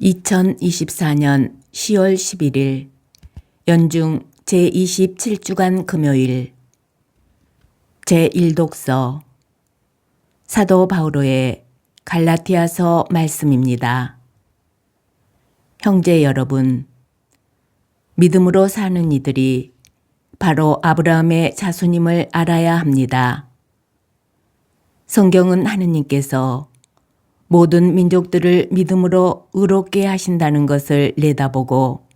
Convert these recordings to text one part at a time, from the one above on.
2024년 10월 11일 연중 제27주간 금요일 제1독서 사도 바오로의 갈라티아서 말씀입니다. 형제 여러분, 믿음으로 사는 이들이 바로 아브라함의 자손임을 알아야 합니다. 성경은 하느님께서 모든 민족들을 믿음으로 의롭게 하신다는 것을 내다보고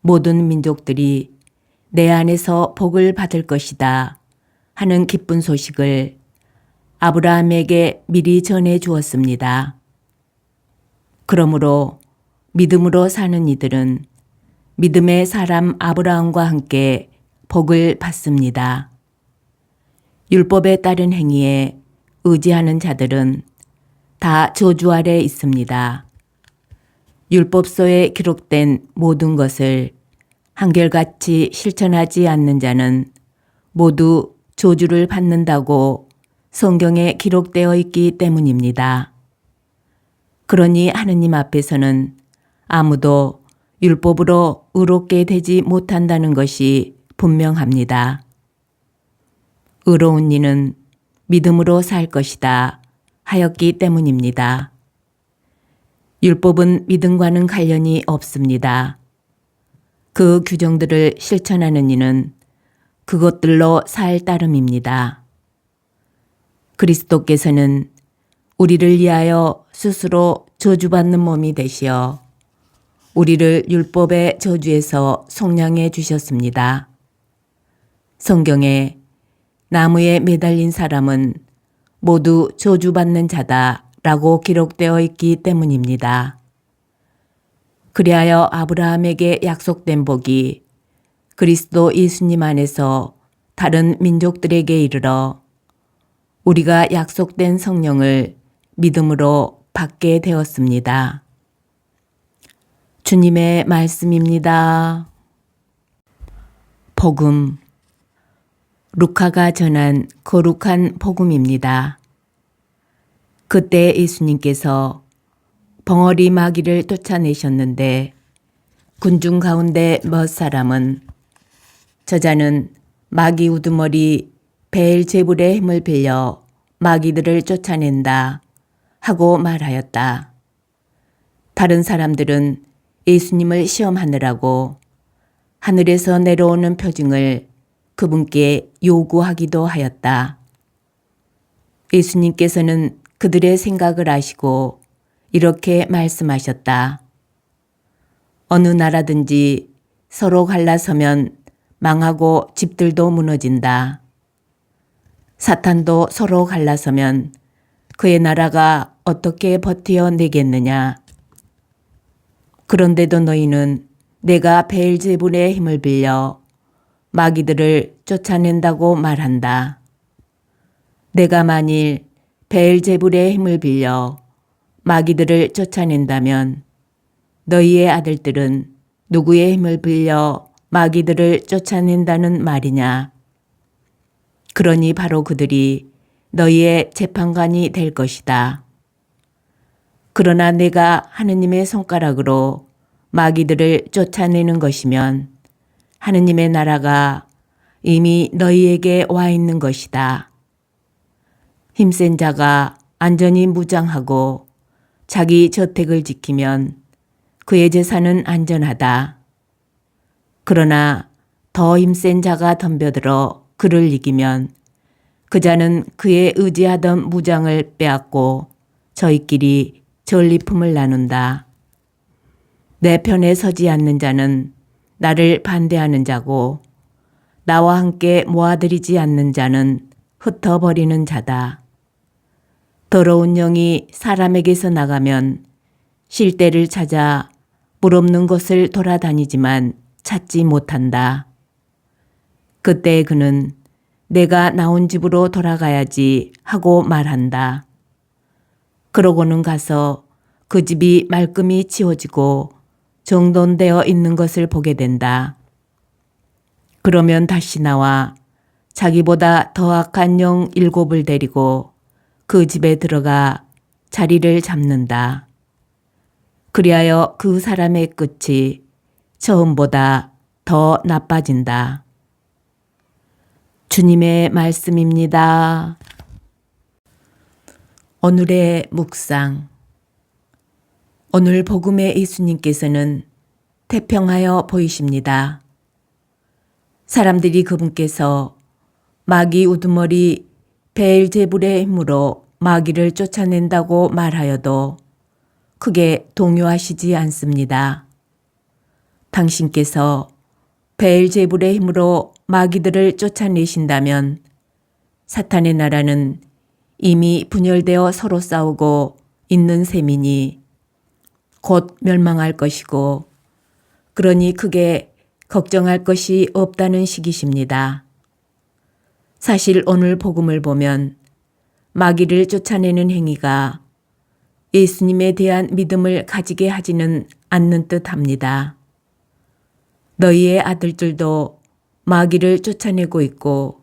모든 민족들이 내 안에서 복을 받을 것이다 하는 기쁜 소식을 아브라함에게 미리 전해 주었습니다. 그러므로 믿음으로 사는 이들은 믿음의 사람 아브라함과 함께 복을 받습니다. 율법에 따른 행위에 의지하는 자들은 다 저주 아래 있습니다. 율법서에 기록된 모든 것을 한결같이 실천하지 않는 자는 모두 저주를 받는다고 성경에 기록되어 있기 때문입니다. 그러니 하느님 앞에서는 아무도 율법으로 의롭게 되지 못한다는 것이 분명합니다. 의로운 이는 믿음으로 살 것이다 하였기 때문입니다. 율법은 믿음과는 관련이 없습니다. 그 규정들을 실천하는 이는 그것들로 살 따름입니다. 그리스도께서는 우리를 위하여 스스로 저주받는 몸이 되시어 우리를 율법의 저주에서 속량해 주셨습니다. 성경에 나무에 매달린 사람은 모두 저주받는 자다 라고 기록되어 있기 때문입니다. 그리하여 아브라함에게 약속된 복이 그리스도 예수님 안에서 다른 민족들에게 이르러 우리가 약속된 성령을 믿음으로 받게 되었습니다. 주님의 말씀입니다. 복음 루카가 전한 거룩한 복음입니다. 그때 예수님께서 벙어리 마귀를 쫓아내셨는데 군중 가운데 몇 사람은 저자는 마귀 우두머리 베엘제불의 힘을 빌려 마귀들을 쫓아낸다 하고 말하였다. 다른 사람들은 예수님을 시험하느라고 하늘에서 내려오는 표징을 그분께 요구하기도 하였다. 예수님께서는 그들의 생각을 아시고 이렇게 말씀하셨다. 어느 나라든지 서로 갈라서면 망하고 집들도 무너진다. 사탄도 서로 갈라서면 그의 나라가 어떻게 버티어내겠느냐. 그런데도 너희는 내가 베일제불의 힘을 빌려 마귀들을 쫓아낸다고 말한다. 내가 만일 베엘제불의 힘을 빌려 마귀들을 쫓아낸다면 너희의 아들들은 누구의 힘을 빌려 마귀들을 쫓아낸다는 말이냐? 그러니 바로 그들이 너희의 재판관이 될 것이다. 그러나 내가 하느님의 손가락으로 마귀들을 쫓아내는 것이면 하느님의 나라가 이미 너희에게 와 있는 것이다. 힘센 자가 안전히 무장하고 자기 저택을 지키면 그의 재산은 안전하다. 그러나 더 힘센 자가 덤벼들어 그를 이기면 그 자는 그의 의지하던 무장을 빼앗고 저희끼리 전리품을 나눈다. 내 편에 서지 않는 자는 나를 반대하는 자고 나와 함께 모아들이지 않는 자는 흩어버리는 자다. 더러운 영이 사람에게서 나가면 쉴 때를 찾아 물 없는 곳을 돌아다니지만 찾지 못한다. 그때 그는 내가 나온 집으로 돌아가야지 하고 말한다. 그러고는 가서 그 집이 말끔히 치워지고 정돈되어 있는 것을 보게 된다. 그러면 다시 나와 자기보다 더 악한 영 일곱을 데리고 그 집에 들어가 자리를 잡는다. 그리하여 그 사람의 끝이 처음보다 더 나빠진다. 주님의 말씀입니다. 오늘의 묵상. 오늘 복음의 예수님께서는 태평하여 보이십니다. 사람들이 그분께서 마귀 우두머리 베엘제불의 힘으로 마귀를 쫓아낸다고 말하여도 크게 동요하시지 않습니다. 당신께서 베엘제불의 힘으로 마귀들을 쫓아내신다면 사탄의 나라는 이미 분열되어 서로 싸우고 있는 셈이니 곧 멸망할 것이고 그러니 크게 걱정할 것이 없다는 식이십니다. 사실 오늘 복음을 보면 마귀를 쫓아내는 행위가 예수님에 대한 믿음을 가지게 하지는 않는 듯 합니다. 너희의 아들들도 마귀를 쫓아내고 있고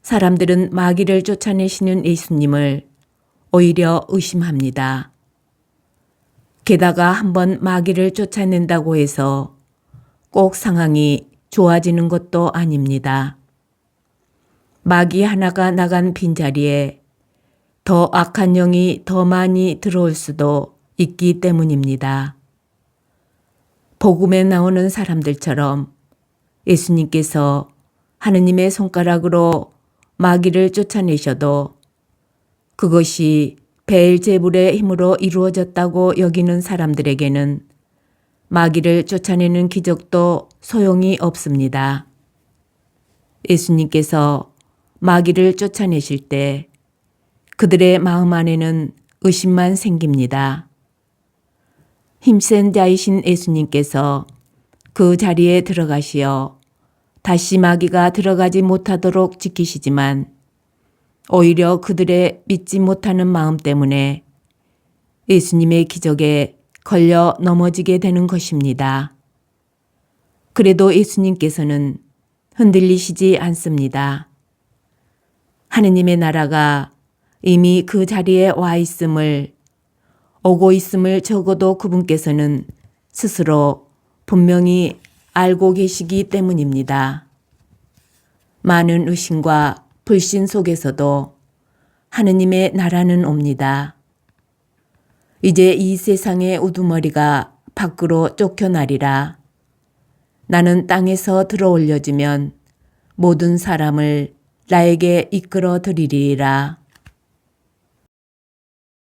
사람들은 마귀를 쫓아내시는 예수님을 오히려 의심합니다. 게다가 한번 마귀를 쫓아낸다고 해서 꼭 상황이 좋아지는 것도 아닙니다. 마귀 하나가 나간 빈자리에 더 악한 영이 더 많이 들어올 수도 있기 때문입니다. 복음에 나오는 사람들처럼 예수님께서 하느님의 손가락으로 마귀를 쫓아내셔도 그것이 베엘제불의 힘으로 이루어졌다고 여기는 사람들에게는 마귀를 쫓아내는 기적도 소용이 없습니다. 예수님께서 마귀를 쫓아내실 때 그들의 마음 안에는 의심만 생깁니다. 힘센 자이신 예수님께서 그 자리에 들어가시어 다시 마귀가 들어가지 못하도록 지키시지만 오히려 그들의 믿지 못하는 마음 때문에 예수님의 기적에 걸려 넘어지게 되는 것입니다. 그래도 예수님께서는 흔들리시지 않습니다. 하느님의 나라가 이미 그 자리에 와 있음을 오고 있음을 적어도 그분께서는 스스로 분명히 알고 계시기 때문입니다. 많은 의심과 불신 속에서도 하느님의 나라는 옵니다. 이제 이 세상의 우두머리가 밖으로 쫓겨나리라. 나는 땅에서 들어 올려지면 모든 사람을 나에게 이끌어 드리리라.